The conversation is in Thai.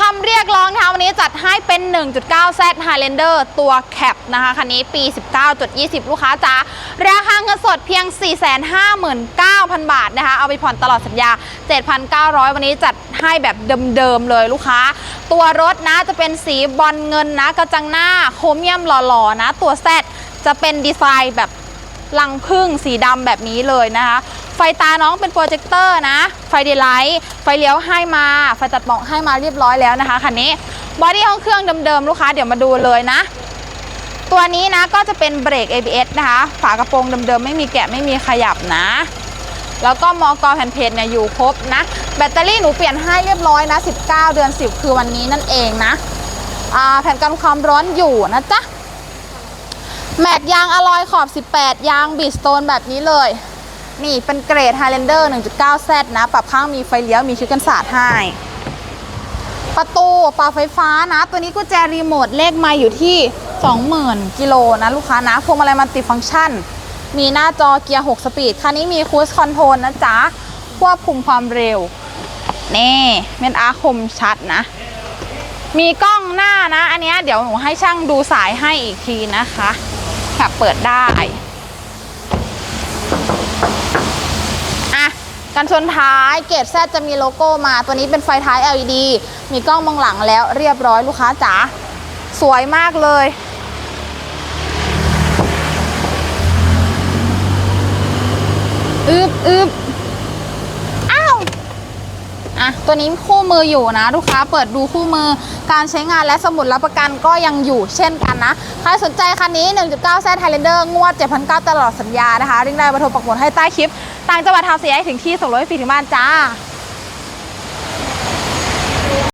คำเรียกร้องนะคะวันนี้จัดให้เป็น 1.9 Z Highlander ตัวแคปนะคะคันนี้ปี 19.20 ลูกค้าจ๋าราคาเงินสดเพียง 459,000 บาทนะคะ เอาไปผ่อนตลอดสัญญา 7,900 วันนี้จัดให้แบบเดิมๆเลยลูกค้า ตัวรถนะจะเป็นสีบอลเงินนะกระจังหน้าโครเมียมหล่อๆนะ ตัว Z จะเป็นดีไซน์แบบลังพึ่งสีดำแบบนี้เลยนะคะ ไฟตาน้องเป็นโปรเจคเตอร์นะ ไฟเดย์ไลท์ไฟเลี้ยวให้มา ไฟตัดหมอกให้มาเรียบร้อยแล้วนะคะคันนี้บอดี้ห้องเครื่องเดิมๆลูกค้าเดี๋ยวมาดูเลยนะ ตัวนี้นะก็จะเป็นเบรก ABS นะคะ ฝากระโปรงเดิมๆไม่มีแกะไม่มีขยับนะแล้วก็มอกอแผ่นเพจเนี่ยอยู่ครบนะ แบตเตอรี่หนูเปลี่ยนให้เรียบร้อยนะ 19 เดือน 10 คือวันนี้นั่นเองนะอ่าแผ่นกันความร้อนอยู่นะจ๊ะ แม็กยางอลอยขอบ 18 ยางบีสโตนแบบนี้เลย นี่เป็นเกรด Highlander 1.9Z นะ ปรับข้างมีไฟเลี้ยว มีชุดกันศาสตร์ให้ ประตูปรับไฟฟ้านะ ตัวนี้กุญแจรีโมทเลขไม่อยู่ที่ 20,000 กิโลนะลูกค้านะ พวงมาลัยมัลติฟังก์ชัน มีหน้าจอเกียร์ 6 สปีด คันนี้มีคู e คอนโทรลนะจ๊ะ ควบคุมความเร็ว นี่เมนอาคมชัดนะ มีกล้องหน้านะ อันนี้เดี๋ยวหนูให้ช่างดูสายให้อีกทีนะคะแบบเปิดได้ อะ กันชนท้ายเกตแซจะมีโลโก้มา ตัวนี้เป็นไฟท้าย LED มีกล้องมองหลังแล้วเรียบร้อยลูกค้าจ๋าสวยมากเลย อึบอึบอ้าว อะตัวนี้คู่มืออยู่นะ ลูกค้าเปิดดูคู่มือการใช้งานและสมุดรับประกันก็ยังอยู่เช่นกันนะ ใครสนใจคันนี้ 1.9 Z Highlander งวด 7,900 ตลอดสัญญานะคะริ่งได้บรรทรปักหมุดให้ใต้คลิป ต่างจังหวัดทำเสียให้ถึงที่ส่งรถให้ฟรีถึงบ้านจ้า